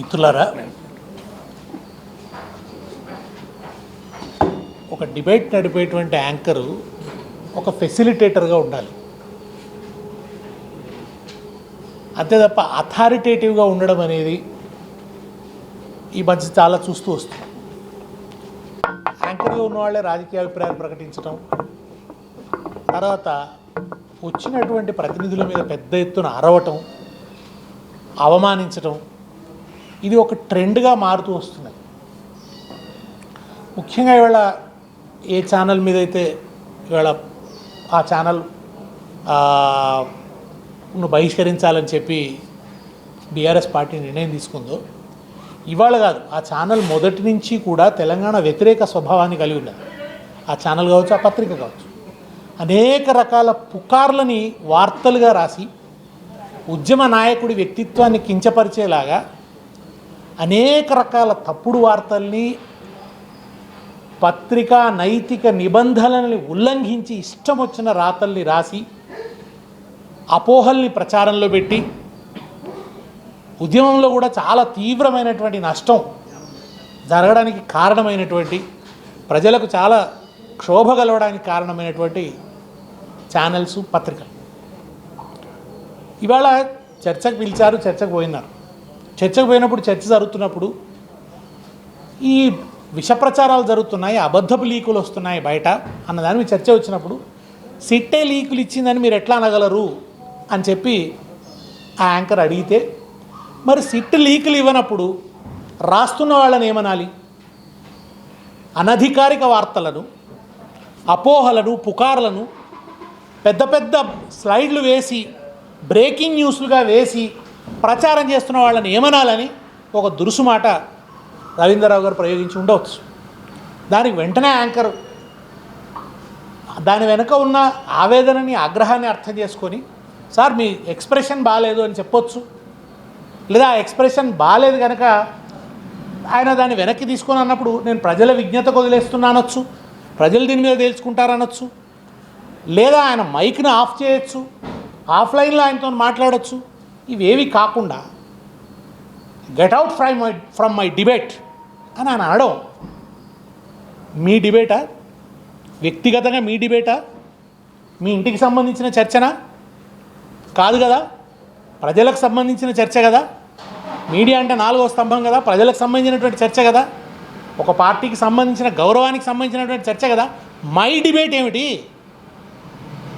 మిత్రులారా ఒక debate నడిపేటువంటి anchor ఒక ఫెసిలిటేటర్గా ఉండాలి. అంతే తప్ప అథారిటేటివ్గా ఉండడం అనేది ఈ మధ్య చాలా చూస్తూ వస్తుంది. యాంకర్గా ఉన్నవాళ్ళే రాజకీయ అభిప్రాయాలు ప్రకటించడం తర్వాత వచ్చినటువంటి ప్రతినిధుల మీద పెద్ద ఎత్తున అరవటం అవమానించటం ఇది ఒక ట్రెండ్గా మారుతూ వస్తున్నది ముఖ్యంగా ఇవాళ ఏ ఛానల్ మీద అయితే ఇవాళ ఆ ఛానల్ను బహిష్కరించాలని చెప్పి బీఆర్ఎస్ పార్టీ నిర్ణయం తీసుకుందో ఇవాళ కాదు ఆ ఛానల్ మొదటి నుంచి కూడా తెలంగాణ వ్యతిరేక స్వభావాన్ని కలిగి ఉన్నది. ఆ ఛానల్ కావచ్చు ఆ పత్రిక కావచ్చు. అనేక రకాల పుకార్లని వార్తలుగా రాసి ఉద్యమ నాయకుడి వ్యక్తిత్వాన్ని కించపరిచేలాగా అనేక రకాల తప్పుడు వార్తల్ని పత్రికా నైతిక నిబంధనల్ని ఉల్లంఘించి ఇష్టం వచ్చిన రాతల్ని రాసి అపోహల్ని ప్రచారంలో పెట్టి ఉద్యమంలో కూడా చాలా తీవ్రమైనటువంటి నష్టం జరగడానికి కారణమైనటువంటి ప్రజలకు చాలా క్షోభ కలవడానికి కారణమైనటువంటి ఛానల్స్ పత్రికలు. ఇవాళ చర్చకు పిలిచారు చర్చకు పోయినారు. చర్చకు పోయినప్పుడు చర్చ జరుగుతున్నప్పుడు ఈ విషప్రచారాలు జరుగుతున్నాయి అబద్ధపు లీకులు వస్తున్నాయి బయట అన్నదాని మీ చర్చ వచ్చినప్పుడు సిట్టే లీకులు ఇచ్చిందని మీరు ఎట్లా అనగలరు అని చెప్పి ఆ యాంకర్ అడిగితే మరి సిట్ లీకులు ఇవ్వనప్పుడు రాస్తున్న వాళ్ళని ఏమనాలి? అనధికారిక వార్తలను అపోహలను పుకార్లను పెద్ద పెద్ద స్లైడ్లు వేసి బ్రేకింగ్ న్యూస్లుగా వేసి ప్రచారం చేస్తున్న వాళ్ళని ఏమనాలని ఒక దురుసు మాట రవీంద్రరావు గారు ప్రయోగించి ఉండవచ్చు. దానికి వెంటనే యాంకర్ దాని వెనుక ఉన్న ఆవేదనని ఆగ్రహాన్ని అర్థం చేసుకొని సార్ మీ ఎక్స్ప్రెషన్ బాగాలేదు అని చెప్పొచ్చు. లేదా ఆ ఎక్స్ప్రెషన్ బాగాలేదు కనుక ఆయన దాన్ని వెనక్కి తీసుకొని అన్నప్పుడు నేను ప్రజల విజ్ఞతకు వదిలేస్తున్నానొచ్చు ప్రజలు దీని మీద తేల్చుకుంటారనొచ్చు లేదా ఆయన మైక్ని ఆఫ్ చేయొచ్చు ఆఫ్లైన్లో ఆయనతో మాట్లాడొచ్చు ఇవేవి కాకుండా get out fry my from my debate అని ఆయన అనడం. మీ డిబేటా? వ్యక్తిగతంగా మీ డిబేటా? మీ ఇంటికి సంబంధించిన చర్చనా? కాదు కదా? ప్రజలకు సంబంధించిన చర్చ కదా? మీడియా అంటే నాలుగో స్తంభం కదా? ప్రజలకు సంబంధించినటువంటి చర్చ కదా? ఒక పార్టీకి సంబంధించిన గౌరవానికి సంబంధించినటువంటి చర్చ కదా? మై డిబేట్ ఏమిటి?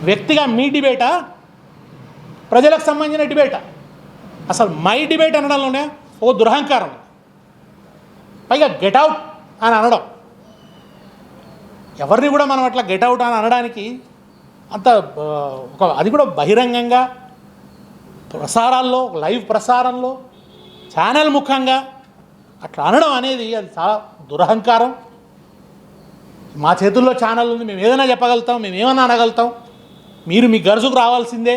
వ్యక్తిగా మీ డిబేటా? ప్రజలకు సంబంధించిన డిబేటా? అసలు మై డిబేట్ అనడంలోనే ఓ దురహంకారం. పైగా గెట్ అవుట్ అని అనడం. ఎవరిని కూడా మనం అట్లా గెట్ అవుట్ అని అనడానికి అంత ఒక అది కూడా బహిరంగంగా ప్రసారాల్లో లైవ్ ప్రసారంలో ఛానల్ ముఖంగా అట్లా అనడం అనేది అది చాలా దురహంకారం. మా చేతుల్లో ఛానల్ ఉంది మేము ఏదైనా చెప్పగలుగుతాం మేము ఏమైనా అనగలుగుతాం మీరు మీ గరుజుకు రావాల్సిందే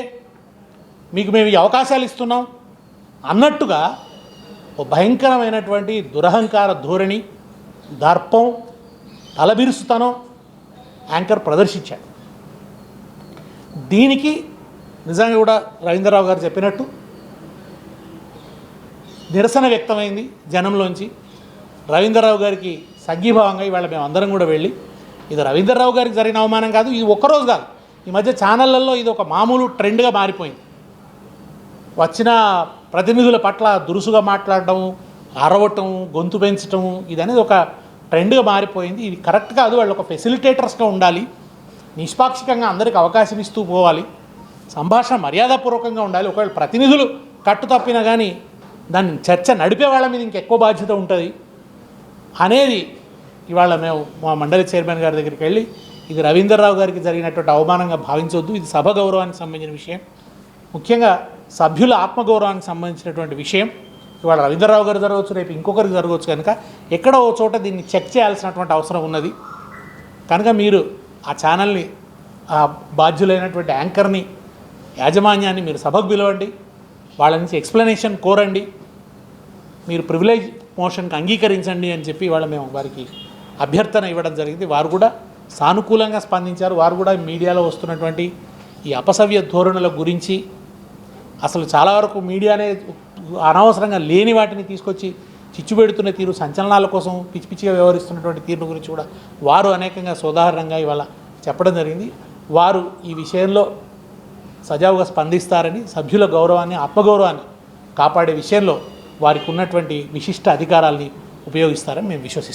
మీకు మేము ఈ అవకాశాలు ఇస్తున్నాం. అన్నట్టుగా ఓ భయంకరమైనటువంటి దురహంకార ధోరణి దర్పం తలబిరుసుతనం యాంకర్ ప్రదర్శించాడు. దీనికి నిజంగా కూడా రవీంద్రరావు గారు చెప్పినట్టు నిరసన వ్యక్తమైంది జనంలోంచి. రవీంద్రరావు గారికి సంఘీభావంగా ఇవాళ మేము అందరం కూడా వెళ్ళి ఇది రవీంద్రరావు గారికి జరిగిన అవమానం కాదు ఇది ఒక్కరోజు కాదు. ఈ మధ్య ఛానళ్ళల్లో ఇది ఒక మామూలు ట్రెండ్గా మారిపోయింది. వచ్చిన ప్రతినిధుల పట్ల దురుసుగా మాట్లాడడం అరవటం గొంతు పెంచడం ఇది అనేది ఒక ట్రెండ్గా మారిపోయింది. ఇది కరెక్ట్ కాదు. వాళ్ళు ఒక ఫెసిలిటేటర్స్గా ఉండాలి. నిష్పాక్షికంగా అందరికి అవకాశం ఇస్తూ పోవాలి. సంభాషణ మర్యాదపూర్వకంగా ఉండాలి. ఒకవేళ ప్రతినిధులు కట్టు తప్పినా కానీ దాన్ని చర్చ నడిపే వాళ్ళ మీద ఇంకెక్కువ బాధ్యత ఉంటుంది. అనేది ఇవాళ మేము మా మండలి చైర్మన్ గారి దగ్గరికి వెళ్ళి ఇది రవీంద్రరావు గారికి జరిగినటువంటి అవమానంగా భావించవద్దు ఇది సభ గౌరవానికి సంబంధించిన విషయం. ముఖ్యంగా సభ్యుల ఆత్మగౌరవానికి సంబంధించినటువంటి విషయం. ఇవాళ రవీంద్రరావు గారు జరగవచ్చు రేపు ఇంకొకరికి జరగవచ్చు కనుక ఎక్కడో ఓ చోట దీన్ని చెక్ చేయాల్సినటువంటి అవసరం ఉన్నది. కనుక మీరు ఆ ఛానల్ని ఆ బాధ్యులైనటువంటి యాంకర్ని యాజమాన్యాన్ని మీరు సభకు పిలవండి. వాళ్ళ నుంచి ఎక్స్ప్లెనేషన్ కోరండి. మీరు ప్రివిలేజ్ మోషన్కి అంగీకరించండి అని చెప్పి ఇవాళ మేము వారికి అభ్యర్థన ఇవ్వడం జరిగింది. వారు కూడా సానుకూలంగా స్పందించారు. వారు కూడా మీడియాలో వస్తున్నటువంటి ఈ అపసవ్య ధోరణుల గురించి అసలు చాలా వరకు మీడియానే అనవసరంగా లేని వాటిని తీసుకొచ్చి చిచ్చు పెడుతున్న తీరు సంచలనాల కోసం పిచ్చి పిచ్చిగా వ్యవహరిస్తున్నటువంటి తీరు గురించి కూడా వారు అనేకంగా సోదాహరణంగా ఇవాళ చెప్పడం జరిగింది. వారు ఈ విషయంలో సజావుగా స్పందిస్తారని సభ్యుల గౌరవాన్ని ఆత్మగౌరవాన్ని కాపాడే విషయంలో వారికి ఉన్నటువంటి విశిష్ట అధికారాల్ని ఉపయోగిస్తారని మేము విశ్వసిస్తాం